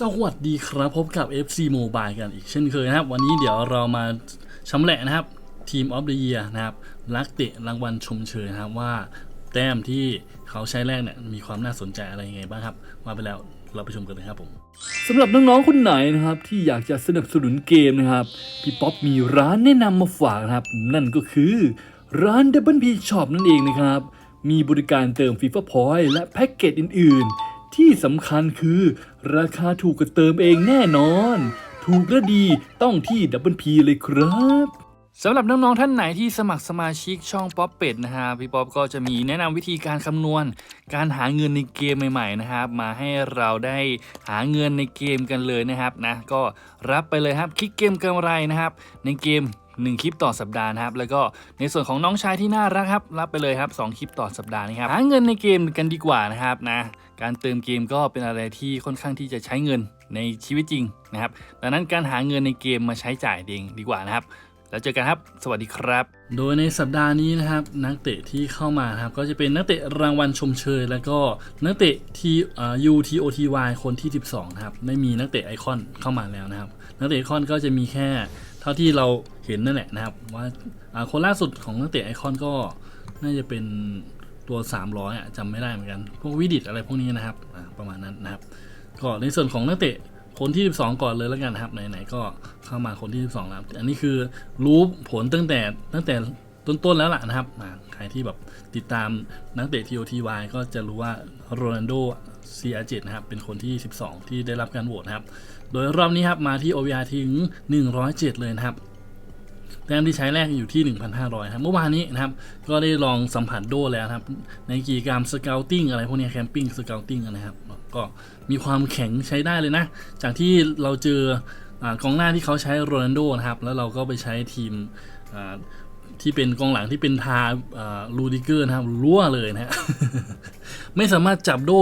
สวัสดีครับ พบกับ FC Mobile กันอีกเช่นเคยนะครับ วันนี้เดี๋ยวเรามาชำแหละนะครับทีมออฟเด e เ e ียนะครับลักเตะรางวัลชมเชยนะครับว่าแต้มที่เขาใช้แรกเนี่ยมีความน่าสนใจอะไรยังไงบ้างครับมาไปแล้วเราไปชมกันเลยครับผมสำหรับน้องๆคนไหนนะครับ ที่อยากจะสนับสนุนเกมนะครับ พี่ป๊อปมีร้านแนะนำมาฝากนะครับ นั่นก็คือร้าน Double P Shop นั่นเองนะครับ มีบริการเติม FIFA Point และแพ็กเกจอื่นๆ ที่สำคัญคือ ราคาถูกกว่าเติมเองแน่นอน ถูกและดีต้องที่ Double P เลยครับสำหรับน้องๆท่านไหนที่สมัครสมาชิกช่องป๊อปเป็ดนะฮะพี่ป๊อปก็จะมีแนะนำวิธีการคำนวณ การหาเงินในเกมใหม่ๆนะครับ มาให้เราได้หาเงินในเกมกันเลยนะครับนะก็รับไปเลยครับคลิกเกมกำไรนะครับ ในเกม 1 คลิปต่อสัปดาห์นะครับ แล้วก็ในส่วนของน้องชายที่น่ารักครับ รับไปเลยครับ 2 คลิปต่อสัปดาห์นะครับ หาเงินในเกมกันดีกว่านะครับนะ การเติมเกมก็เป็นอะไรที่ค่อนข้างที่จะใช้เงินในชีวิตจริงนะครับ ดังนั้นการหาเงินในเกมมาใช้จ่ายเองดีกว่านะครับแล้วเจอกันครับ สวัสดีครับ โดยในสัปดาห์นี้นะครับ นักเตะที่เข้ามาครับก็จะเป็นนักเตะรางวัลชมเชย แล้วก็นักเตะทีอ่า UTOTY คนที่ 12 นะครับ ไม่มีนักเตะไอคอนเข้ามาแล้วนะครับ นักเตะไอคอนก็จะมีแค่ เท่าที่เราเห็นนั่นแหละนะครับ ว่าคนล่าสุดของนักเตะไอคอนก็น่าจะเป็นตัว 300อะจำไม่ได้เหมือนกัน พวกวิดิตอะไรพวกนี้นะครับประมาณนั้นนะครับ ก็ในส่วนของนักเตะคนที่ 12 ก่อนเลยแล้วกันนะครับไหนๆก็เข้ามาคนที่ 12แล้วอันนี้คือรู้ผลตั้งแต่ตั้งแต่ต้นๆแล้วล่ะนะครับใครที่แบบ ติดตามนักเตะ TOTY ก็จะรู้ว่าโรนัลโด CR7 นะครับ เป็นคนที่ 12 ที่ได้รับการโหวตนะครับ โดยรอบนี้ครับ มาที่ OVR ถึง 107 เลยนะครับ แต้มที่ใช้แรกอยู่ที่ 1,500 ครับ เมื่อวานนี้นะครับ ก็ได้ลองสัมผัสโดแล้วครับ ในกิจกรรมสเกลติ้งอะไรพวกนี้แคมปิ้งสเกลติ้งนะครับ ก็มีความแข็งใช้ได้เลยนะ จากที่เราเจออกองหน้าที่เขาใช้โรนัลโดนะครับ แล้วเราก็ไปใช้ทีม ที่เป็นกองหลังที่เป็นทาลูดิเกอร์นะครับรั่วเลยนะฮะไม่สามารถจับโด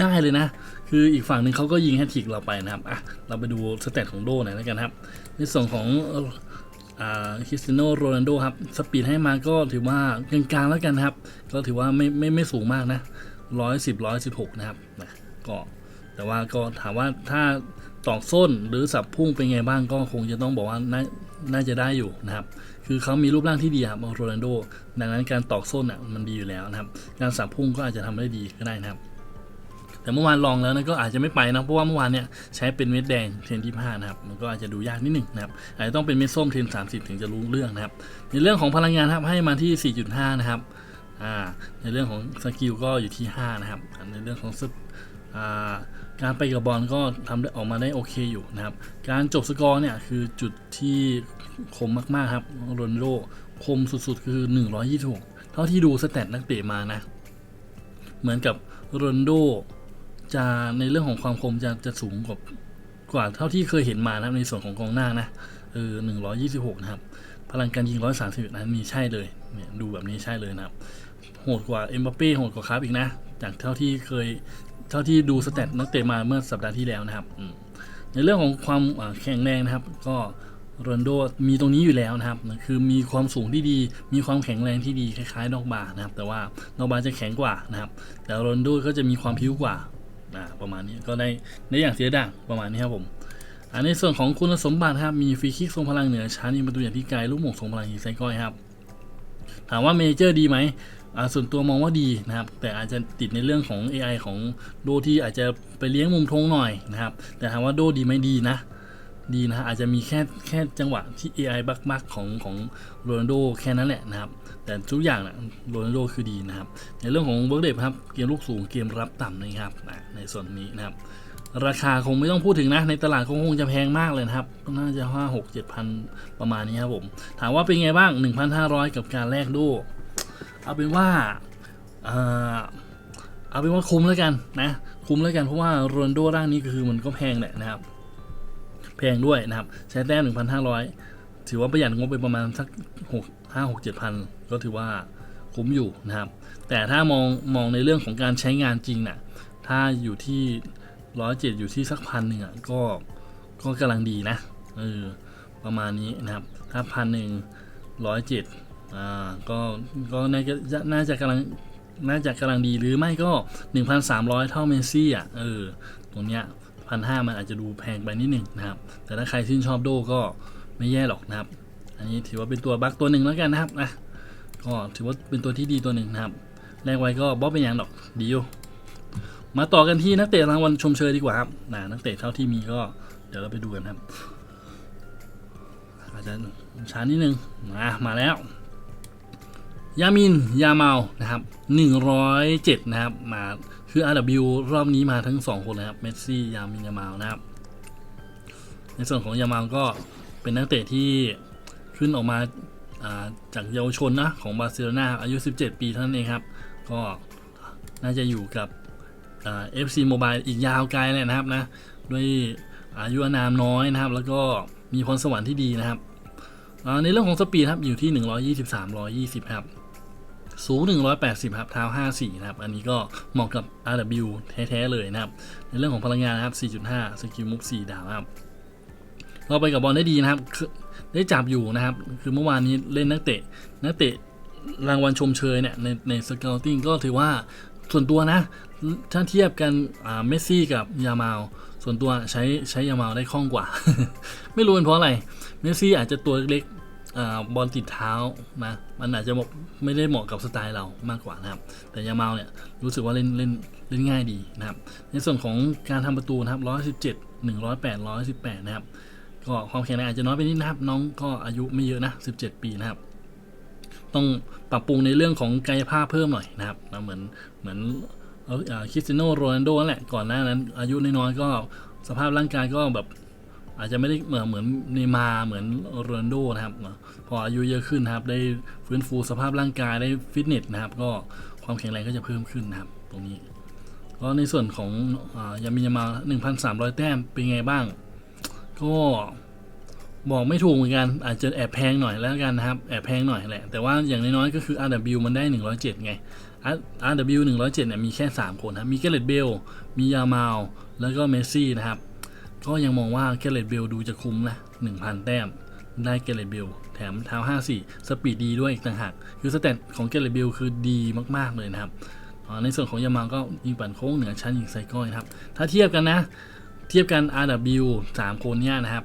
ได้เลยนะ คืออีกฝั่งหนึ่งเขาก็ยิงแฮตทริกเราไปนะครับอะเราไปดูสเตตของโดหน่อยแล้วกันครับ ในส่วนของคริสเตียโนโรนัลโดครับ สปีดให้มาก็ถือว่ากลางๆแล้วกันครับ ก็ถือว่าไม่ไม่ไม่สูงมากนะร้อยสิบร้อยสิบหกนะครับนะก็แต่ว่าก็ถามว่าถ้าตอกส้นหรือสับพุ่งเป็นไงบ้างก็คงจะต้องบอกว่า น่าจะได้อยู่นะครับ คือเขามีรูปร่างที่ดีครับโรนัลโด ดังนั้นการตอกส้นอะมันดีอยู่แล้วนะครับ การสับพุ่งก็อาจจะทำได้ดีก็ได้นะครับ แต่เมื่อวานลองแล้วนะก็อาจจะไม่ไปนะเพราะว่าเมื่อวานเนี่ยใช้เป็นเม็ดแดงเทนที่ห้านะครับ มันก็อาจจะดูยากนิดหนึ่งนะครับ อาจจะต้องเป็นเม็ดส้มเทนสามสิบถึงจะรู้เรื่องนะครับ ในเรื่องของพลังงานครับให้มาที่4.5นะครับในเรื่องของสกิลก็อยู่ที่ 5 นะครับ ในเรื่องของซึ่า การไปกับบอลก็ทำได้ออกมาได้โอเคอยู่นะครับ การจบสกอร์เนี่ยคือจุดที่คมมากๆครับโรนโดคมสุดๆ คือ 126 เท่าที่ดูสแตทนักเตะมานะ เหมือนกับโรนโดจะในเรื่องของความคมจะจะสูงกว่ากว่าเท่าที่เคยเห็นมานะครับในส่วนของกองหน้านะเออหนึ่งร้อยยี่สิบหกนะครับ พลังการยิงร้อยสามสิบนั้นมีใช่เลยเนี่ยดูแบบนี้ใช่เลยนะครับ โหดกว่าเอ็มบัปเป้โหดกว่าคราฟอีกนะ จากเท่าที่เคย เท่าที่ดูสแตทนักเตะมาเมื่อสัปดาห์ที่แล้วนะครับในเรื่องของความแข็งแรงนะครับ ก็โรนโดมีตรงนี้อยู่แล้วนะครับ คือมีความสูงที่ดี มีความแข็งแรงที่ดีคล้ายๆดอกบานะครับ แต่ว่าดอกบาจะแข็งกว่านะครับ แต่โรนโดก็จะมีความพิ้วกว่าประมาณนี้ก็ได้ได้อย่างเสียด่างประมาณนี้ครับผมอันในส่วนของคุณสมบัติครับมีฟรีคิกทรงพลังเหนือชั้นยิงประตูอย่างที่ไกลลูกหม่งทรงพลังหินไซก้อยครับถามว่าเมเจอร์ดีไหม ส่วนตัวมองว่าดีนะครับ แต่อาจจะติดในเรื่องของ AI ของโดที่อาจจะไปเลี้ยงมุมทงหน่อยนะครับ แต่ถามว่าโดดีไหมดีนะ ดีนะอาจจะมีแค่แค่จังหวะที่ AI บักบักของของโรนัลโดแค่นั้นแหละนะครับ แต่ทุกอย่างนะโรนัลโดคือดีนะครับ ในเรื่องของเวิร์กเดฟครับ เกมลูกสูงเกมรับต่ำนะครับ ในส่วนนี้นะครับ ราคาคงไม่ต้องพูดถึงนะ ในตลาดคงคงจะแพงมากเลยนะครับ น่าจะห้าหกเจ็ดพันประมาณนี้ครับผม ถามว่าเป็นไงบ้าง 1,500 กับการแลกโด เอาเป็นว่าเออเอาเป็นว่าคุ้มแล้วกันนะ คุ้มแล้วกันเพราะว่าโรนโดร่างนี้คือมันก็แพงแหละนะครับ แพงด้วยนะครับ ใช้แต้ม1,500ถือว่าประหยัดงบไปประมาณสัก6 5 6 7พันก็ถือว่าคุ้มอยู่นะครับ แต่ถ้ามองมองในเรื่องของการใช้งานจริงน่ะถ้าอยู่ที่ร้อยเจ็ดอยู่ที่สักพันหนึ่งอะก็ก็กำลังดีนะเออประมาณนี้นะครับ ถ้าพันหนึ่งร้อยเจ็ด อ่าก็ก็น่าจะน่าจะกำลังน่าจะกำลังดีหรือไม่ก็ 1,300 เท่าเมซี่อะเออตรงเนี้ยพันห้ามันอาจจะดูแพงไปนิดหนึ่งนะครับ แต่ถ้าใครชื่นชอบโดก็ไม่แย่หรอกนะครับ อันนี้ถือว่าเป็นตัวบั๊กตัวหนึ่งแล้วกันนะครับนะก็ถือว่าเป็นตัวที่ดีตัวหนึ่งนะครับ แรกไว้ก็บ๊อบเป็นอย่างดอกดีอยู่มาต่อกันที่นักเตะรางวัลชมเชยดีกว่าครับนะนักเตะเท่าที่มีก็เดี๋ยวเราไปดูกันครับอาจจะช้านิดนึงมามาแล้ว ยามิน ยาเมานะครับ107 นะครับ มาคือ RW รอบนี้มาทั้ง 2 คนนะครับ เมสซี่ ยามิน ยาเมานะครับ ในส่วนของยาเมาก็เป็นนักเตะที่ขึ้นออกมาาจากเยาวชนนะของบาร์เซโลนาอายุ 17 ปีเท่านั้นเองครับ ก็น่าจะอยู่กับเอ่า FC Mobile อีกยาวไกลเลยนะครับนะด้วยอายุนามน้อยนะครับ แล้วก็มีพรสวรรค์ที่ดีนะครับอ่าในเรื่องของสปีดครับอยู่ที่ 123 120 ครับ สูง 180 ครับเท้า 54 นะครับ อันนี้ก็เหมาะกับ RW แท้ๆเลยนะครับ ในเรื่องของพลังงานนะครับ 4.5 สกิลมุก4ดาวครับ เราไปกับบอลได้ดีนะครับคือได้จับอยู่นะครับ คือเมื่อวานนี้เล่นนักเตะ นักเตะรางวัลชมเชยเนี่ย ในในสเกลติ้งก็ถือว่าส่วนตัวนะ ถ้าเทียบกันอ่าเมสซี่กับยามาลส่วนตัวใช้ใช้ยามาลได้คล่องกว่า ไม่รู้เป็นเพราะอะไร เมสซี่อาจจะตัวเล็ก อบอลติดเท้านะมันอาจจะไม่ได้เหมาะกับสไตล์เรามากกว่านะครับ แต่ยามาเนี่ยรู้สึกว่าเล่นเล่นเล่นง่ายดีนะครับ ในส่วนของการทำประตูนะครับ117 108 118 นะครับ ก็ความแข็งแรงอาจจะน้อยไปนิดนะครับ น้องก็อายุไม่เยอะนะ 17 ปีนะครับ ต้องปรับปรุงในเรื่องของกายภาพเพิ่มหน่อยนะครับนะเหมือนเหมือนคริสเตียโนโรนัลโดนั่นแหละก่อนหน้านั้น อายุน้อยๆก็สภาพร่างกายก็แบบ อาจจะไม่ได้เหมือนเหมือนเนย์มาเหมือนโรนโดนะครับ พออายุเยอะขึ้นนะครับ ได้ฟื้นฟูสภาพร่างกายได้ฟิตเนสนะครับ ก็ความแข็งแรงก็จะเพิ่มขึ้นนะครับ ตรงนี้ก็ในส่วนของอยามิยามา 1,300 แต้มเป็นไงบ้าง ก็บอกไม่ถูกเหมือนกัน อาจจะแอบแพงหน่อยแล้วกันนะครับ แอบแพงหน่อยแหละ แต่ว่าอย่างน้อยๆก็คือ RW มันได้ 107 ไง RW 107เนี่ยมีแค่ 3 คนนะ มีเกเรตเบล มียามาลแล้วก็เมสซี่นะครับ ก็ยังมองว่าเกเรตเบลดูจะคุ้มนะ1,000 แต้ม ได้เกเรตเบลแถมเท้า54 สปีดดีด้วยอีกต่างหาก คือสเตตของเกเรตเบลคือดีมากๆเลยนะครับในส่วนของยามาก็ยิงปั่นโค้งเหนือชั้นยิงไซก้อยครับ ถ้าเทียบกันนะ เทียบกัน RW 3 คนเนี่ยนะครับ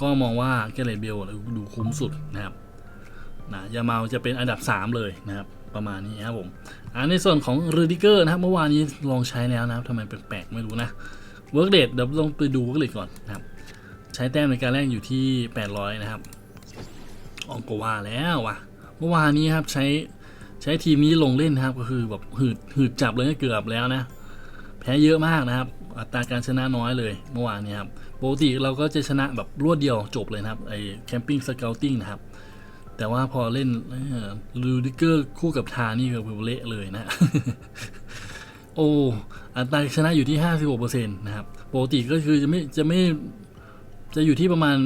ก็มองว่าเกเรตเบลดูคุ้มสุดนะครับนะยามาจะเป็นอันดับ 3 เลยนะครับประมาณนี้ครับผมในส่วนของรูดิเกอร์นะครับเมื่อวานนี้ลองใช้แล้วนะครับทำไมแปลกๆไม่รู้นะ เวิร์กเดทเดี๋ยวลองไปดูเวิร์กเดทก่อนนะครับ ใช้แต้มในการแรกอยู่ที่ 800 นะครับอองโกว่าแล้ววะเมื่อวานนี้ครับใช้ใช้ทีมนี้ลงเล่นนะครับก็คือแบบหืดหืดจับเลยเกือบแล้วนะ แพ้เยอะมากนะครับ อัตราการชนะน้อยเลยเมื่อวานนี้ครับปกติเราก็จะชนะแบบรวดเดียวจบเลยนะครับไอแคมปิ้งสเกลติ้งนะครับ แต่ว่าพอเล่นลูดิเกอร์คู่กับทานี่คือเละเลยนะ โอ้ อัตราชนะอยู่ที่ 56%นะครับปกติก็คือจะไม่จะไม่จะอยู่ที่ประมาณ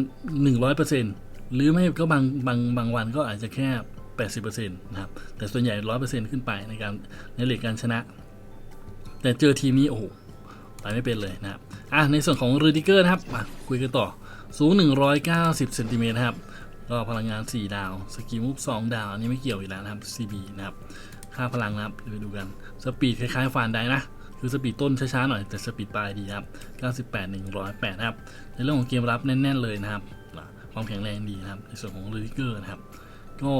100%หรือไม่ก็บางบางบางวันก็อาจจะแค่ 80%นะครับแต่ส่วนใหญ่ 100%ขึ้นไปในการในเลทการชนะ แต่เจอทีมนี้โอ้โหไปไม่เป็นเลยนะครับอะในส่วนของรูดิเกอร์นะครับมาคุยกันต่อสูง 190เซนติเมตรครับก็พลังงาน 4 ดาว สกิลมูฟ2ดาว อันนี้ไม่เกี่ยวอีกแล้วนะครับ CB นะครับ ค่าพลังนะครับ เดี๋ยวไปดูกัน สปีดคล้ายๆฟานได้นะ คือสปีดต้นช้าๆหน่อยแต่สปีดปลายดีครับ 98 108นะครับ ในเรื่องของเกมรับแน่น ๆ เลยนะครับ ความแข็งแรงดีนะครับ ในส่วนของรูดิเกอร์นะครับ ก็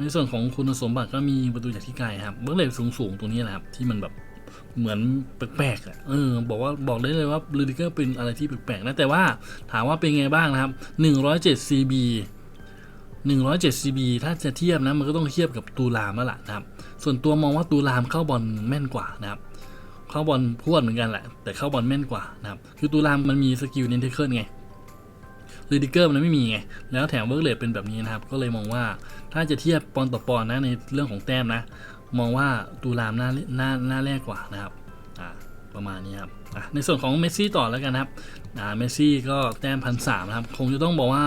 ในส่วนของคุณสมบัติก็มีประตูจากที่ไกลครับ เบื้องเลนสูงๆ ตรงนี้นะครับ ที่มันแบบเหมือนแปลกๆอะ เออ บอกว่าบอกได้เลยว่าลูดิเกอร์เป็นอะไรที่แปลกๆนะ แต่ว่าถามว่าเป็นไงบ้างนะครับ 107 CB 107 CB ถ้าจะเทียบนะมันก็ต้องเทียบกับตูรามแล้วล่ะนะครับ ส่วนตัวมองว่าตูรามเข้าบอลแม่นกว่านะครับ เข้าบอลพรวดเหมือนกันแหละ แต่เข้าบอลแม่นกว่านะครับ คือตูรามมันมีสกิลเนนเทเคิลไงลูดิเกอร์มันไม่มีไง แล้วแถมเวิร์กเลทเป็นแบบนี้นะครับ ก็เลยมองว่าถ้าจะเทียบปอนต่อปอนนะในเรื่องของแต้มนะ มองว่าตูรามน่าน่าน่าแรกกว่านะครับอ่าประมาณนี้ครับในส่วนของเมสซี่ต่อแล้วกันนะครับอ่าเมสซี่ก็แต้มพันสามนะครับ คงจะต้องบอกว่า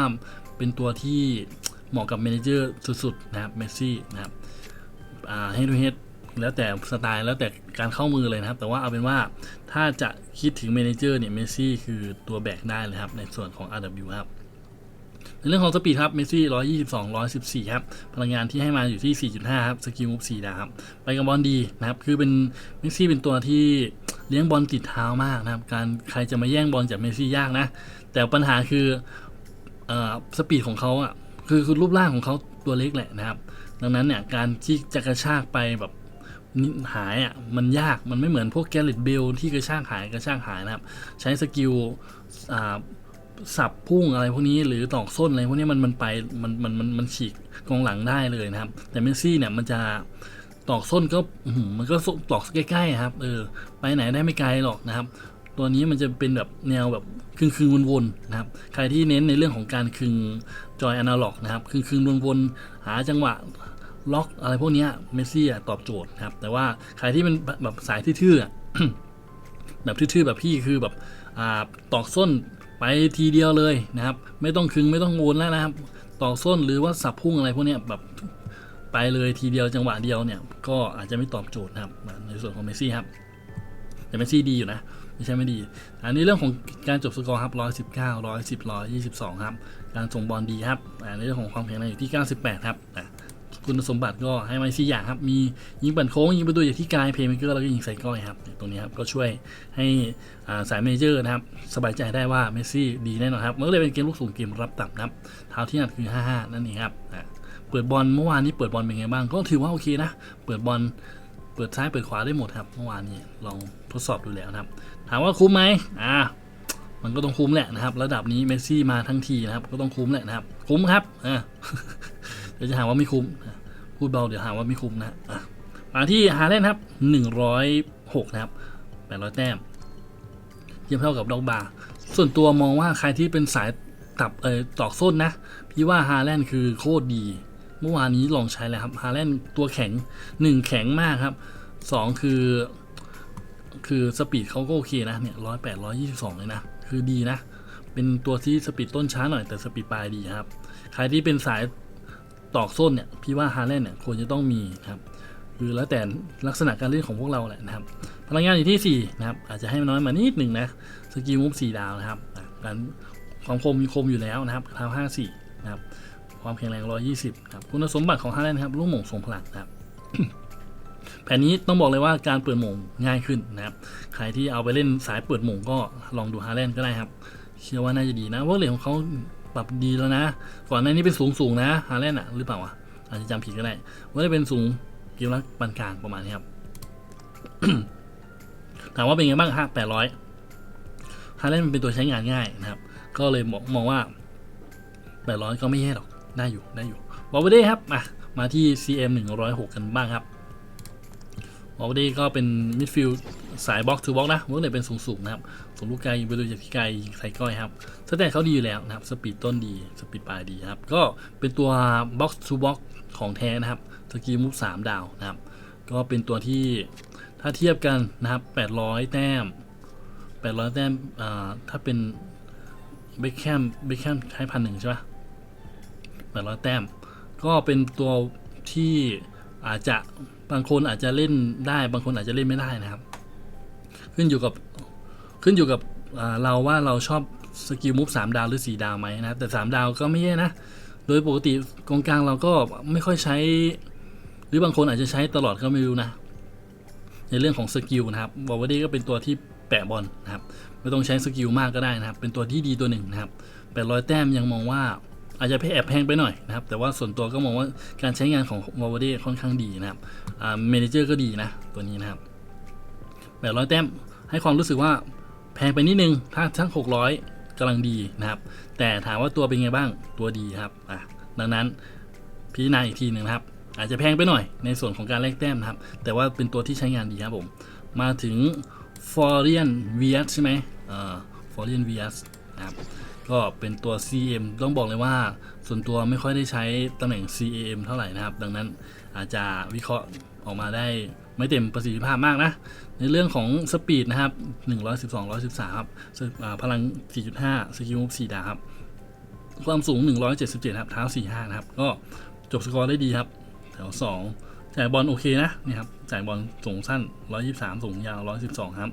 เป็นตัวที่เหมาะกับเมนเจอร์สุดๆนะครับเมสซี่นะครับอ่าเฮดทูเฮด แล้วแต่สไตล์แล้วแต่การเข้ามือเลยนะครับ แต่ว่าเอาเป็นว่าถ้าจะคิดถึงเมนเจอร์เนี่ยเมซี่คือตัวแบกได้เลยครับ ในส่วนของ RW ครับในเรื่องของสปีดครับเมซี่ 122 114 ครับ พลังงานที่ให้มาอยู่ที่ 4.5 ครับ สกิลมุฟ4ดาวครับ ไปกับบอลดีนะครับ คือเป็นเมซี่เป็นตัวที่เลี้ยงบอลติดเท้ามากนะครับ การใครจะมาแย่งบอลจากเมซี่ยากนะ แต่ปัญหาคืออสปีดของเขาอะ คือคือรูปร่างของเขาตัวเล็กแหละนะครับ ดังนั้นเนี่ยการที่จะกระชากไปแบบ หายอะมันยากมันไม่เหมือนพวกแกลิตเบลที่กระชากหายกระชากหายนะครับ ใช้สกิลอ่าสับพุ่งอะไรพวกนี้หรือตอกส้นอะไรพวกนี้มันมันไปมันมันมันมันฉีกกองหลังได้เลยนะครับ แต่เมสซี่เนี่ยมันจะตอกส้นก็มันก็ตอกใกล้ๆครับเออไปไหนได้ไม่ไกลหรอกนะครับ ตัวนี้มันจะเป็นแบบแนวแบบคึงคึงๆวนๆนะครับ ใครที่เน้นในเรื่องของการคึงจอยอนาล็อกนะครับคึงคึงๆวนๆหาจังหวะ ล็อกอะไรพวกนี้เมสซี่ตอบโจทย์ครับ แต่ว่าใครที่เป็นแบบสายทื่อๆแบบทื่อๆแบบพี่คือแบบอตอกส้นไปทีเดียวเลยนะครับ ไม่ต้องคึงไม่ต้องโวนแล้วนะครับตอกส้นหรือว่าสับพุ่งอะไรพวกนี้แบบไปเลยทีเดียวจังหวะเดียวเนี่ย ก็อาจจะไม่ตอบโจทย์นะครับ ในส่วนของเมสซี่ครับแต่เมสซี่ดีอยู่นะไม่ใช่ไม่ดี อันนี้เรื่องของการจบสกอร์ครับ119 110 122ครับ การส่งบอลดีครับอ่าในเรื่องของความแข็งแรงอยู่ที่98ครับอะคุ คุณสมบัติก็ให้มาสี่อย่างครับ มียิงปั่นโค้ง ยิงประตูจากที่ไกลเพย์เมเกอร์แล้วก็ยิงใส่ก้อยครับ ตรงนี้ครับก็ช่วยให้าสายเมเจอร์นะครับ สบายใจได้ว่าเมสซี่ดีแน่นอนครับมันก็เลยเป็นเกมลูกสูงเกมรับต่ำนะครับเท้าที่นัดคือ 55 นั่นเองครับเปิดบอลเมื่อวานนี้เปิดบอลเป็นไงบ้างก็ถือว่าโอเคนะ เปิดบอลเปิดซ้ายเปิดขวาได้หมดครับเมื่อวานนี้ลองทดสอบดูแล้วนะครับ ถามว่าคุ้มไหมอ่ามันก็ต้องคุ้มแหละนะครับ ระดับนี้เมสซี่มาทั้งทีนะครับ ก็ต้องคุ้มแหละนะครับ คุ้มครับอ่า เดี๋ยวจะหาว่าไม่คุ้ม พูดเบาเดี๋ยวหาว่าไม่คุ้มนะมาที่ฮาเลนครับหนึ่งร้อยหกนะครับแปดร้อยแต้มเทียบเท่ากับดอกบาส่วนตัวมองว่าใครที่เป็นสายตับเออตอกส้นนะ พี่ว่าฮาแลนด์คือโคตรดี เมื่อวานนี้ลองใช้แล้วครับฮาแลนด์ตัวแข็งหนึ่งแข็งมากครับสองคือ คือสปีดเขาก็โอเคนะเนี่ยร้อยแปดร้อยยี่สิบสองเลยนะ คือดีนะ เป็นตัวที่สปีดต้นช้าหน่อยแต่สปีดปลายดีครับ ใครที่เป็นสาย ตอกส้นเนี่ยพี่ว่าฮาแลนด์เนี่ยควรจะต้องมีครับคือแล้วแต่ลักษณะการเล่นของพวกเราแหละนะครับพลังงานอยู่ที่4นะครับอาจจะให้มันน้อยมานิดหนึ่งนะสกิลมุฟ4ดาวนะครับการความคมมีคมอยู่แล้วนะครับเท้า54นะครับความแข็งแรง120นะครับคุณสมบัติของฮาแลนด์ครับลูกหม่งทรงพลังนะครับแผนนี้ต้องบอกเลยว่าการเปิดหม่งง่ายขึ้นนะครับใครที่เอาไปเล่นสายเปิดหม่งก็ลองดูฮาแลนด์ก็ได้ครับเชื่อว่าน่าจะดีนะเว่าเหรียญของเขา ปรับดีแล้วนะ ก่อนหน้านี้เป็นสูงสูงนะฮาแลนด์อะหรือเปล่าวะอาจจะจำผิดก็ได้ว่าได้เป็นสูงกิโลละปานกลางประมาณนี้ครับถามว่าเป็นไงบ้างฮะแปดร้อยฮาแลนด์มันเป็นตัวใช้งานง่ายนะครับ ก็เลยมองมองว่าแปดร้อยก็ไม่แย่หรอกได้อยู่ได้อยู่บอลเดครับมามาที่ CM 106 กันบ้างครับ บอลเดก็เป็นมิดฟิลด์สายบล็อกทูบล็อกนะเมื่อไหร่เป็นสูงๆนะครับส่งลูกไกลยิงไปดูจากที่ไกลยิงใส่ก้อยครับสแตทเขาดีอยู่แล้วนะครับสปีดต้นดีสปีดปลายดีครับก็เป็นตัวบล็อกทูบล็อกของแท้นะครับสกีมูฟสามดาวนะครับ ก็เป็นตัวที่ถ้าเทียบกันนะครับ 800 แต้ม 800 แต้มอ่าถ้าเป็นเบคแคมเบคแคมใช้พันหนึ่งใช่ปะ800 แต้ม ก็เป็นตัวที่อาจจะ บางคนอาจจะเล่นได้ บางคนอาจจะเล่นไม่ได้นะครับ ขึ้นอยู่กับขึ้นอยู่กับเราว่าเราชอบสกิลมูฟสามดาวหรือสี่ดาวไหมนะครับ แต่สามดาวก็ไม่แย่นะ โดยปกติกองกลางเราก็ไม่ค่อยใช้ หรือบางคนอาจจะใช้ตลอดก็ไม่รู้นะ ในเรื่องของสกิลนะครับบอวดี้ก็เป็นตัวที่แปะบอลนะครับ ไม่ต้องใช้สกิลมากก็ได้นะครับ เป็นตัวที่ดีตัวหนึ่งนะครับแปดร้อยแต้มยังมองว่า อาจจะแอบแพงไปหน่อยนะครับ แต่ว่าส่วนตัวก็มองว่าการใช้งานของวอลเดค่อนข้างดีนะครับเมนเจอร์ก็ดีนะ ตัวนี้นะครับแปดร้อยแต้มให้ความรู้สึกว่าแพงไปนิดนึง ถ้าทั้งหกร้อยกำลังดีนะครับ แต่ถามว่าตัวเป็นไงบ้างตัวดีครับอะดังนั้นพิจารณาอีกทีหนึ่งนะครับอาจจะแพงไปหน่อยในส่วนของการแลกแต้มนะครับ แต่ว่าเป็นตัวที่ใช้งานดีครับผม มาถึง f o r i a n v s ใช่ไหมเอ่อ f o r i a n v s นะครับ ก็เป็นตัว CM ต้องบอกเลยว่า ส่วนตัวไม่ค่อยได้ใช้ตำแหน่ง CAM เท่าไหร่นะครับ ดังนั้นอาจจะวิเคราะห์ออกมาได้ไม่เต็มประสิทธิภาพมากนะ ในเรื่องของสปีดนะครับ 112 113ครับซึ่งอ่าพลัง 4.5 สกิลมุฟ4ดาครับ ความสูง 177 ครับ เท้า 45 นะครับ ก็จบสกอร์ได้ดีครับ แถว 2 จ่ายบอลโอเคนะนี่ครับ จ่ายบอลสูงสั้น 123 สูงยาว 112 ครับ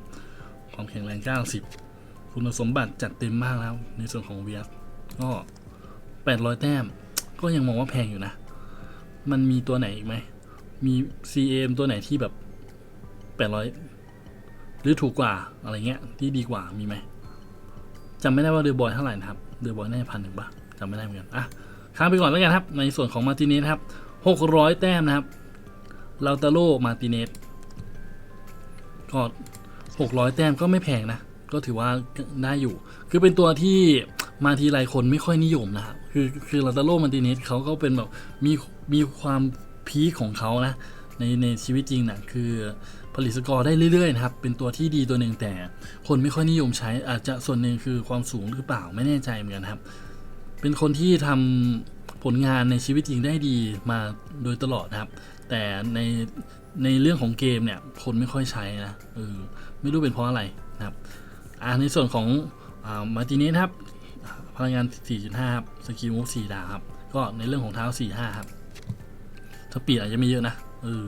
ความแข็งแรง 90 คุณสมบัติจัดเต็มมากแล้ว ในส่วนของเวียสก็800แต้ม ก็ยังมองว่าแพงอยู่นะ มันมีตัวไหนอีกไหม มี CM ตัวไหนที่แบบ800หรือถูกกว่าอะไรเงี้ย ที่ดีกว่ามีไหมจำไม่ได้ว่าเดือบอยเท่าไหร่นะครับ เดือบอยน่าจะพันหนึ่งปะจำไม่ได้เหมือนกันอะข้ามไปก่อนแล้วกันครับ ในส่วนของมาติเนสครับ600แต้มนะครับลาตาโลมาติเนสก็600แต้มก็ไม่แพงนะ ก็ถือว่าได้อยู่ คือเป็นตัวที่มาทีไรคนไม่ค่อยนิยมนะครับคือคือลาตาโลมาร์ติเนสเขาก็เป็นแบบมีมีความพีคของเขานะในในชีวิตจริงนะคือผลิตสกอร์ได้เรื่อยๆนะครับ เป็นตัวที่ดีตัวหนึ่งแต่ คนไม่ค่อยนิยมใช้อาจจะส่วนหนึ่งคือความสูงหรือเปล่าไม่แน่ใจเหมือนกันครับ เป็นคนที่ทำผลงานในชีวิตจริงได้ดีมาโดยตลอดนะครับ แต่ในในเรื่องของเกมเนี่ยคนไม่ค่อยใช้นะเออไม่รู้เป็นเพราะอะไรนะครับ ในส่วนของอมาร์ติเนสครับพลังงาน 4.5 ครับ สกิลมูฟ4ดาวครับ ก็ในเรื่องของเท้า 4-5 ครับ สปีดอาจจะไม่เยอะนะเออ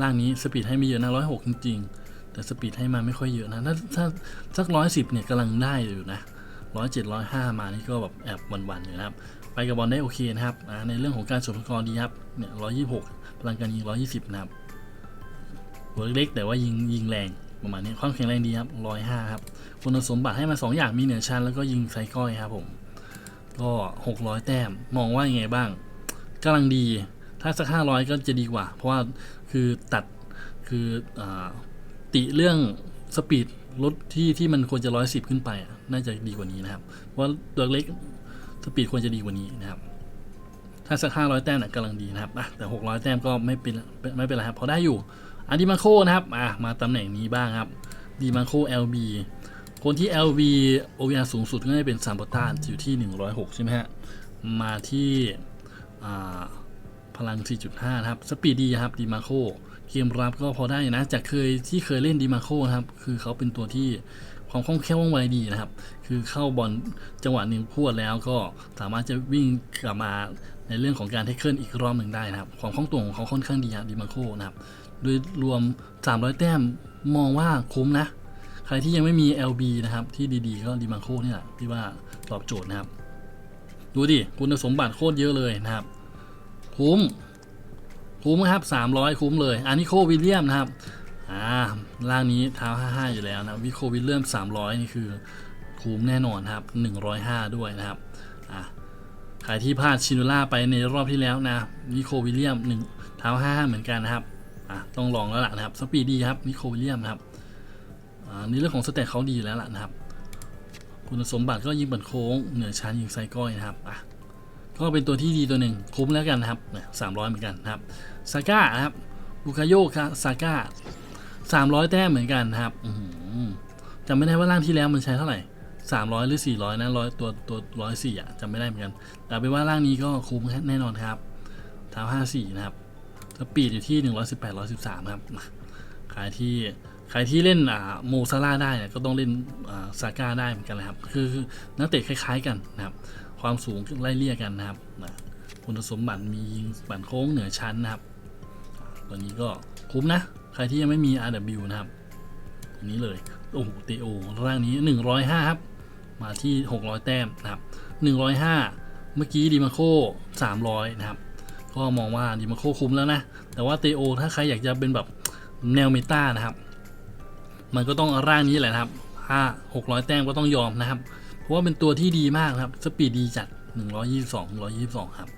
ล่างนี้สปีดให้ไม่เยอะนะร้อยหกจริงๆ แต่สปีดให้มาไม่ค่อยเยอะนะ ถ้าถ้าสักร้อยสิบเนี่ยกำลังได้อยู่นะร้อยเจ็ดร้อยห้ามานี่ก็แบบแอบวันๆอยู่นะครับ ไปกับบอลได้โอเคนะครับ ในเรื่องของการสวนกรดีครับ เนี่ยร้อยยี่หกพลังการยิงร้อยยี่สิบนะครับหัวเล็กแต่ว่ายิงยิงแรง ประมาณนี้ความแข็งแรงดีครับร้อยห้าครับคุณสมบัติให้มาสองอย่างมีเหนือชั้นแล้วก็ยิงไซก้อยครับผม ก็หกร้อยแต้มมองว่ายังไงบ้างกำลังดี ถ้าสักห้าร้อยก็จะดีกว่า เพราะว่าคือตัดคืออติเรื่องสปีดรถที่ที่มันควรจะร้อยสิบขึ้นไป น่าจะดีกว่านี้นะครับ เพราะตัวเล็กสปีดควรจะดีกว่านี้นะครับถ้าสักห้าร้อยแต้มนะกำลังดีนะครับแต่หกร้อยแต้มก็ไม่เป็นไม่เป็นไรครับพอได้อยู่ อันดีมาโคนะครับอะมาตำแหน่งนี้บ้างครับดีมาโค LB คนที่ LB OVR สูงสุดก็จะเป็นซามโบต้าอยู่ที่ 106 ใช่ไหมฮะ มาที่พลัง 4.5 นะครับ สปีดดีครับดีมาโคเกมรับก็พอได้นะ จากเคยที่เคยเล่นดีมาโคนะครับ คือเขาเป็นตัวที่ความคล่องแคล่วว่องไวดีนะครับ คือเข้าบอลจังหวะหนึ่งพวดแล้วก็สามารถจะวิ่งกลับมาในเรื่องของการเทคเกิลอีกรอบหนึ่งได้นะครับ ความคล่องตัวของเขาค่อนข้างดีครับดีมาโคนะครับ โดยรวม 300 แต้มมองว่าคุ้มนะ ใครที่ยังไม่มี LB นะครับ ที่ดีๆ ก็ดีมาโคเนี่ยแหละที่ว่าตอบโจทย์นะครับ ดูดิ คุณสมบัติโคตรเยอะเลยนะครับ คุ้ม คุ้มครับ 300 คุ้มเลย อันนี้โควิลเลียมนะครับอ่าล่างนี้เท้า55 อยู่แล้วนะวิโควิลเลียม 300 นี่คือคุ้มแน่นอนครับ 105 ด้วยนะครับอะใครที่พลาดชินูล่าไปในรอบที่แล้วนะวิโควิลเลียม1เท้า55 เหมือนกันนะครับ อะต้องลองแล้วล่ะนะครับสปีดดีครับวิโควิลเลียมนะครับอ่าในเรื่องของสเตตเขาดีแล้วล่ะนะครับ คุณสมบัติก็ยิงบันโค้งเหนือชั้นยิงไซก้อยนะครับอะก็เป็นตัวที่ดีตัวหนึ่งคุ้มแล้วกันนะครับสามร้อยเหมือนกันนะครับซาก้านะครับบุคาโยคาซาก้าสามร้อยแต้มเหมือนกันนะครับอจำไม่ได้ว่าร่างที่แล้วมันใช้เท่าไหร่สามร้อยหรือสี่ร้อยนะร้อยตัวตัวร้อยสี่อะจำไม่ได้เหมือนกัน แต่เป็นว่าร่างนี้ก็คุ้มแน่นอนครับเท้าห้าสี่นะครับ สปีดอยู่ที่หนึ่งร้อยสิบแปดร้อยสิบสามครับขายที่ใครที่เล่นอ่าโมซาร่าได้เนี่ยก็ต้องเล่นอ่าซาก้าได้เหมือนกันนะครับ คือคือนักเตะคล้ายๆกันนะครับ ความสูงไล่เลี่ยกันนะครับนะคุณสมบัติมียิงบันโค้งเหนือชั้นนะครับตัวนี้ก็คุ้มนะ ใครที่ยังไม่มี RW นะครับตัวนี้เลยโอ้โหเตโอร่างนี้ 105 ครับ มาที่ 600 แต้มนะครับ 105 เมื่อกี้ดีมาโค300 นะครับ ก็มองว่าดีมาโคคุ้มแล้วนะ แต่ว่าเตโอถ้าใครอยากจะเป็นแบบแนวเมตานะครับ มันก็ต้องเอาร่างนี้แหละครับห้าหกร้อยแต้มก็ต้องยอมนะครับ เพราะว่าเป็นตัวที่ดีมากครับ สปีดดีจัด122 122ครับ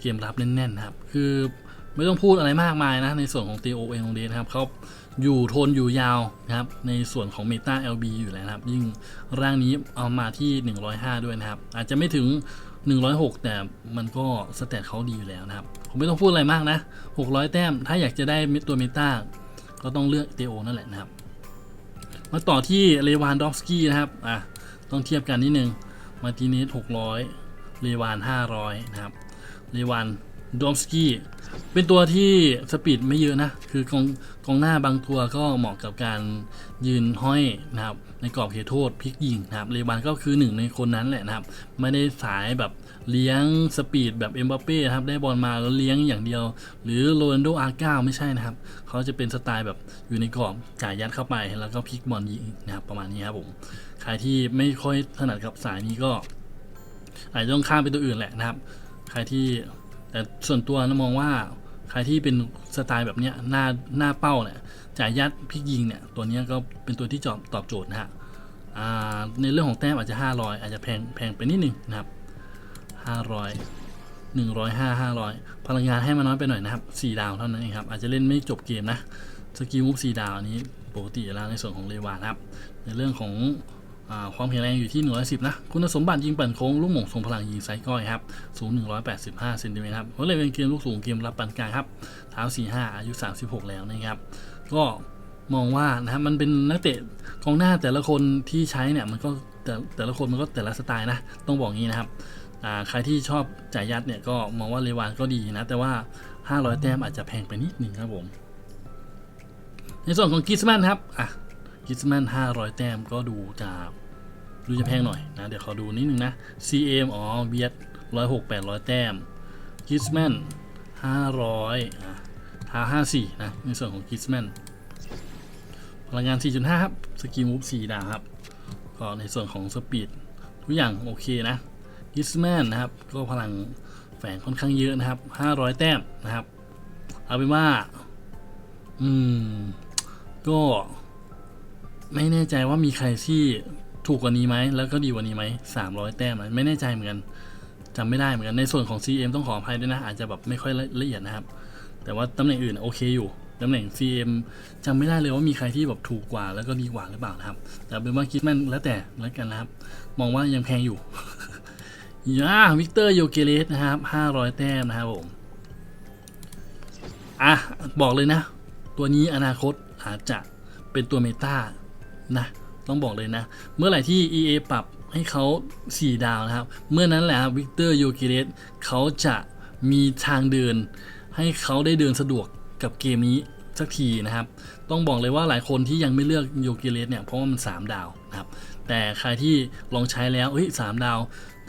เกมรับแน่นๆนะครับ คือไม่ต้องพูดอะไรมากมายนะ ในส่วนของ TO เองของเดนะครับเขาอยู่ทนอยู่ยาวนะครับ ในส่วนของ Meta LB อยู่แล้วครับ ยิ่งร่างนี้เอามาที่ 105 ด้วยนะครับ อาจจะไม่ถึง 106 แต่มันก็สเตตเขาดีอยู่แล้วนะครับ ผมไม่ต้องพูดอะไรมากนะ 600 แต้ม ถ้าอยากจะได้ตัวเมตาก็ต้องเลือกตีโอนั่นแหละนะครับ มาต่อที่เลวานดอฟสกี้นะครับ อะ ต้องเทียบกันนิดนึง มาติเนส600 เลวาน 500 นะครับ เลวานดอฟสกี้ เป็นตัวที่สปีดไม่เยอะนะ คือกองกองหน้าบางตัวก็เหมาะกับการยืนห้อยนะครับ ในกรอบเขตโทษพลิกยิงนะครับเลวานก็คือหนึ่งในคนนั้นแหละนะครับ ไม่ได้สายแบบเลี้ยงสปีดแบบเอ็มบัปเป้ครับ ได้บอลมาแล้วเลี้ยงอย่างเดียว หรือโรนัลโดอาร์ก้าไม่ใช่นะครับ เขาจะเป็นสไตล์แบบอยู่ในกรอบจ่ายยัดเข้าไปแล้วก็พลิกบอลยิงนะครับประมาณนี้ครับผมใครที่ไม่ค่อยถนัดกับสายนี้ก็อาจจะต้องข้ามไปตัวอื่นแหละนะครับ ใครที่ แต่ส่วนตัวนะมองว่าใครที่เป็นสไตล์แบบเนี้ยหน้าหน้าเป้าเนี่ยจ่ายยัดพิกยิงเนี่ยตัวนี้ก็เป็นตัวที่จอตอบโจทย์นะฮะในเรื่องของแต้มอาจจะ 500 อาจจะแพงแพงไปนิดนึงนะครับ 500 105 500 พลังงานให้มาน้อยไปหน่อยนะครับ 4 ดาวเท่านั้นเองครับ อาจจะเล่นไม่จบเกมนะ สกิลมุก4ดาวอันนี้ปกติแล้วในส่วนของเลวานะครับ ในเรื่องของ ความแข็งแรงอยู่ที่ 110 นะ คุณสมบัติยิงปั่นโค้ง ลูกหม่งทรงพลังยิงไซส์ก้อยครับ สูง 185 เซนติเมตรครับเพราเลยเป็นเกมลูกสูงเกมรับปานกลางครับ เท้า 45 อายุ 36 แล้วนะครับ ก็มองว่านะครับมันเป็นนักเตะกองหน้าแต่ละคนที่ใช้เนี่ยมันก็แต่แต่ละคนมันก็แต่ละสไตล์นะ ต้องบอกงี้นะครับ ใครที่ชอบจ่ายยัดเนี่ยก็มองว่าเลวานก็ดีนะ แต่ว่า 500 แต้มอาจจะแพงไปนิดหนึ่งครับผม ในส่วนของกิสแมนครับ อะ กิสแมน500 แต้มก็ดูจะดูจะแพงหน่อยนะ เดี๋ยวขอดูนิดนึงนะ CM อ๋อเบียด106 800แต้มกิสแมน500อะทา54นะ ในส่วนของกิสแมนพลังงาน 4.5 ครับ สกิลมูฟ4ดาวครับ ก็ในส่วนของสปีดทุกอย่างโอเคนะยิสแมนนะครับ ก็พลังแฝงค่อนข้างเยอะนะครับ 500 แต้มนะครับ เอาเป็นว่า อืม ก็ ไม่แน่ใจว่ามีใครที่ถูกกว่านี้ไหมแล้วก็ดีกว่านี้ไหม300แต้มไม่แน่ใจเหมือนกันจำไม่ได้เหมือนกันในส่วนของ CM ต้องขออภัยด้วยนะ อาจจะแบบไม่ค่อยละเอียดนะครับ แต่ว่าตำแหน่งอื่นโอเคอยู่ตำแหน่ง CM จำไม่ได้เลยว่ามีใครที่แบบถูกกว่าแล้วก็ดีกว่าหรือเปล่านะครับ แต่เป็นว่าคิดมันแล้วแต่แล้วกันนะครับ มองว่ายังแพงอยู่ยาวิกเตอร์โยเกเลสนะครับ500แต้มนะครับผมอะบอกเลยนะ ตัวนี้อนาคตอาจจะเป็นตัวเมตา นะต้องบอกเลยนะ เมื่อไหร่ที่ EA ปรับให้เขา 4 ดาวนะครับ เมื่อนั้นแหละวิกเตอร์โยเกเลสเขาจะมีทางเดิน ให้เขาได้เดินสะดวกกับเกมนี้สักทีนะครับ ต้องบอกเลยว่าหลายคนที่ยังไม่เลือกโยเกเลสเนี่ยเพราะว่ามัน 3 ดาวนะครับ แต่ใครที่ลองใช้แล้วเฮ้ยสามดาว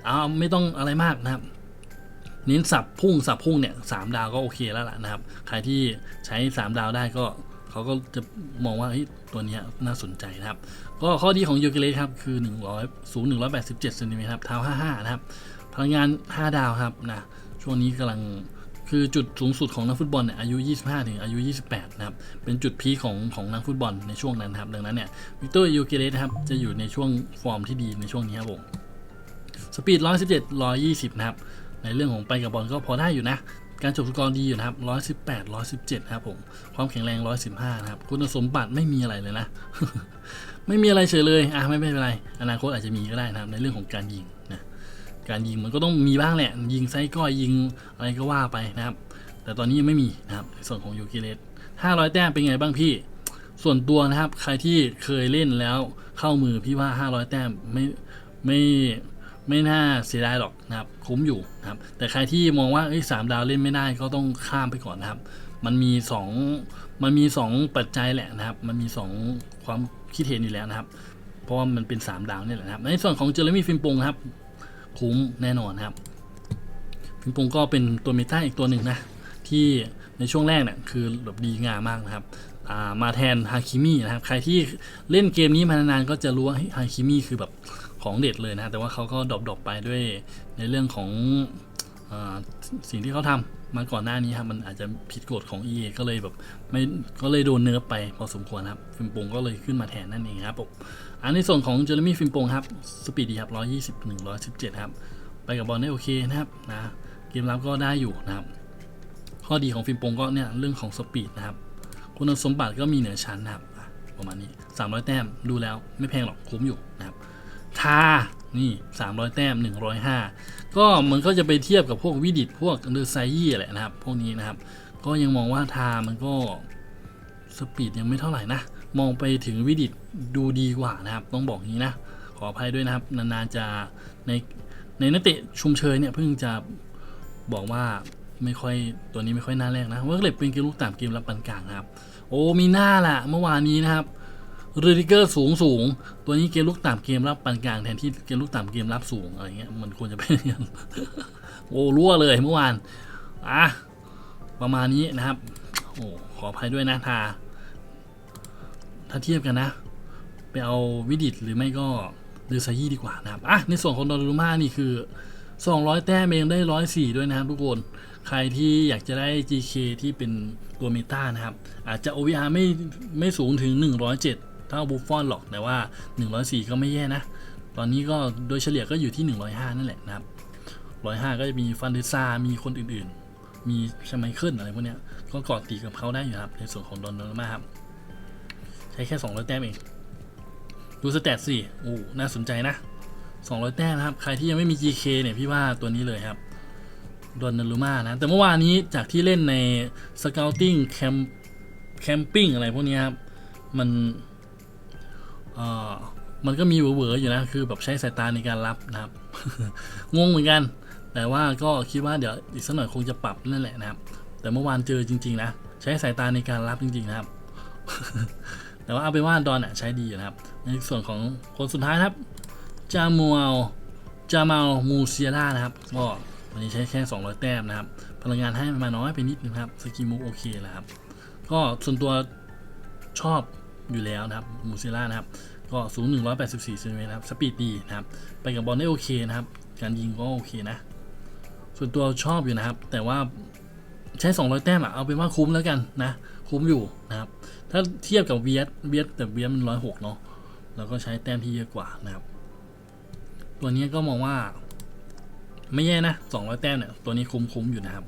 เอาไม่ต้องอะไรมากนะครับ เน้นสับพุ่งสับพุ่งเนี่ยสามดาวก็โอเคแล้วล่ะนะครับ ใครที่ใช้ 3 ดาวได้ก็ เขาก็จะมองว่าเฮ้ตัวนี้น่าสนใจนะครับ ก็ข้อดีของโยเกเลสครับ คือ 100สูง 187เซนติเมตรครับเท้า 55 นะครับ พลังงาน 5 ดาวครับนะช่วงนี้กำลังคือจุดสูงสุดของนักฟุตบอลเนี่ยอายุ 25 ถึงอายุ 28 นะครับ เป็นจุดพีของของนักฟุตบอลในช่วงนั้นครับ ดังนั้นเนี่ยวิกเตอร์โยเกเลสครับจะอยู่ในช่วงฟอร์มที่ดีในช่วงนี้ครับผมสปีด 117 120 นะครับ ในเรื่องของไปกับบอลก็พอได้อยู่นะ การจบสกอร์ดีอยู่นะครับ118 117นะครับผม ความแข็งแรง115นะครับ คุณสมบัติไม่มีอะไรเลยนะ ไม่มีอะไรเฉยเลย อะไม่ไม่เป็นไร อนาคตอาจจะมีก็ได้นะครับ ในเรื่องของการยิงนะ การยิงมันก็ต้องมีบ้างแหละ ยิงไซก้อยยิงอะไรก็ว่าไปนะครับ แต่ตอนนี้ยังไม่มีนะครับในส่วนของยูกิเลส500แต้มเป็นไงบ้างพี่ ส่วนตัวนะครับ ใครที่เคยเล่นแล้วเข้ามือพี่ว่า500แต้มไม่ไม่ ไม่น่าเสียดายหรอกนะครับคุ้มอยู่นะครับแต่ใครที่มองว่าสามดาวเล่นไม่ได้ก็ต้องข้ามไปก่อนนะครับ มันมีสองมันมีสองปัจจัยแหละนะครับ มันมีสองความคิดเห็นอยู่แล้วนะครับ เพราะว่ามันเป็นสามดาวนี่แหละนะครับ ในส่วนของเจอร์มี่ฟิมปงครับ คุ้มแน่นอนครับ ฟิมปงก็เป็นตัวเมตาอีกตัวหนึ่งนะ ที่ในช่วงแรกเนี่ยคือแบบดีงามมากนะครับมาแทนฮาคิมินะครับ ใครที่เล่นเกมนี้มานานๆก็จะรู้ว่าเฮ้ยฮาคิมิคือแบบ ของเด็ดเลยนะแต่ว่าเขาก็ดรอปๆไปด้วยในเรื่องของอสิ่งที่เขาทำมาก่อนหน้านี้ครับมันอาจจะผิดกฎของ EA ก็เลยแบบไม่ก็เลยโดนเนิร์ฟไปพอสมควรครับ ฟิมปงก็เลยขึ้นมาแทนนั่นเองครับผมอันในส่วนของเจอร์มี่ฟิมปงครับสปีดดีครับ120 117 ครับ ไปกับบอลได้โอเคนะครับนะเกมรับก็ได้อยู่นะครับ ข้อดีของฟิล์มปงก็เนี่ยเรื่องของสปีดนะครับ คุณสมบัติก็มีเหนือชั้นนะครับประมาณนี้300 แต้มดูแล้วไม่แพงหรอกคุ้มอยู่ นะครับทา นี่300แต้ม105ก็มันก็จะไปเทียบกับพวกวิดิตพวกเดอร์ไซยี่แหละนะครับ พวกนี้นะครับ ก็ยังมองว่าทามันก็สปีดยังไม่เท่าไหร่นะ มองไปถึงวิดิตดูดีกว่านะครับ ต้องบอกงี้นะ ขออภัยด้วยนะครับ นานๆจะในในนักเตะชุมเชยเนี่ยเพิ่งจะบอกว่าไม่ค่อยตัวนี้ไม่ค่อยน่าแรกนะว่าเลยเป็นเกมลูกตามเกมรับปานกลางนะครับ โอ้มีหน้าละเมื่อวานนี้นะครับ รดิเกอร์สูงสูง ตัวนี้เกมลูกตามเกมรับปานกลางแทนที่เกมลูกตามเกมรับสูงอะไรเงี้ยมันควรจะเป็นอย่างนั้นโอ้รั่วเลยเมื่อวานอะประมาณนี้นะครับ โอ้ขออภัยด้วยนะทา ถ้าเทียบกันนะ ไปเอาวิดิตหรือไม่ก็เดอร์ไซยี่ดีกว่านะครับอะในส่วนของดอรูมานี่คือ 200 แต้มเองได้ 104 ด้วยนะครับทุกคนใครที่อยากจะได้ GK ที่เป็นตัวเมตานะครับ อาจจะ OVR ไม่ไม่สูงถึง 107 เท่าบุฟฟอนหรอกแต่ว่า 104 ก็ไม่แย่นะ ตอนนี้ก็โดยเฉลี่ยก็อยู่ที่ 105 นั่นแหละนะครับ 105 ก็จะมีฟันเดซ่ามีคนอื่นๆ มีชไมเคิลอะไรพวกเนี้ย ก็กาะตีกับเขาได้อยู่ครับ ในส่วนของดอนนอร์มาครับ ใช้แค่ 200 แต้มเอง ดูสเตตสิโอ้น่าสนใจนะ 200 แต้มนะครับ ใครที่ยังไม่มี GK เนี่ยพี่ว่าตัวนี้เลยครับดอนนารุมานะ แต่เมื่อวานนี้จากที่เล่นใน Scouting Camp Camping อะไรพวกนี้ครับ มัน มันก็มีเวอๆอยู่นะคือแบบใช้สายตาในการรับนะครับ งงเหมือนกัน แต่ว่าก็คิดว่าเดี๋ยวอีกสักหน่อยคงจะปรับนั่นแหละนะครับ แต่เมื่อวานเจอจริง ๆ นะ ใช้สายตาในการรับจริง ๆ นะครับ แต่ว่าเอาเป็นว่าดอนอะใช้ดีนะครับ ในส่วนของคนสุดท้ายครับจามัวลจามาลมูเซียร่านะครับก็วันนี้ใช้แค่ 200 แต้มนะครับ พลังงานให้มาน้อยไปนิดนึงครับสกิมุกโอเคแล้วครับ ก็ส่วนตัวชอบ อยู่แล้วนะครับมูเซียร่านะครับ ก็สูง 184เซนติเมตรนะครับ สปีดดีนะครับ ไปกับบอลได้โอเคนะครับ การยิงก็โอเคนะ ส่วนตัวชอบอยู่นะครับ แต่ว่าใช้ 200 แต้มอะเอาเป็นว่าคุ้มแล้วกันนะ คุ้มอยู่นะครับ ถ้าเทียบกับเวียดเวียดแต่เวียดมันร้อยหกเนาะ แล้วก็ใช้แต้มที่เยอะกว่านะครับ ตัวนี้ก็มองว่า ไม่แย่นะ 200 แต้มเนี่ย ตัวนี้คุ้มๆอยู่นะครับ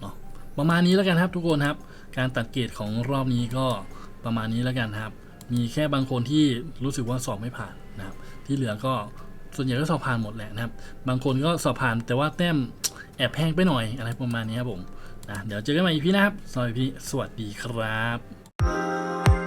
เนาะ ประมาณนี้แล้วกันครับทุกคนครับ การตัดเกรดของรอบนี้ก็ ประมาณนี้แล้วกันครับ มีแค่บางคนที่รู้สึกว่าสอบไม่ผ่านนะครับ ที่เหลือก็ส่วนใหญ่ก็สอบผ่านหมดแหละนะครับ บางคนก็สอบผ่านแต่ว่าแต้มแอบแพงไปหน่อยอะไรประมาณนี้ครับผมนะเดี๋ยวเจอกันใหม่อีพีนะครับสวัสดีสวัสดีครับ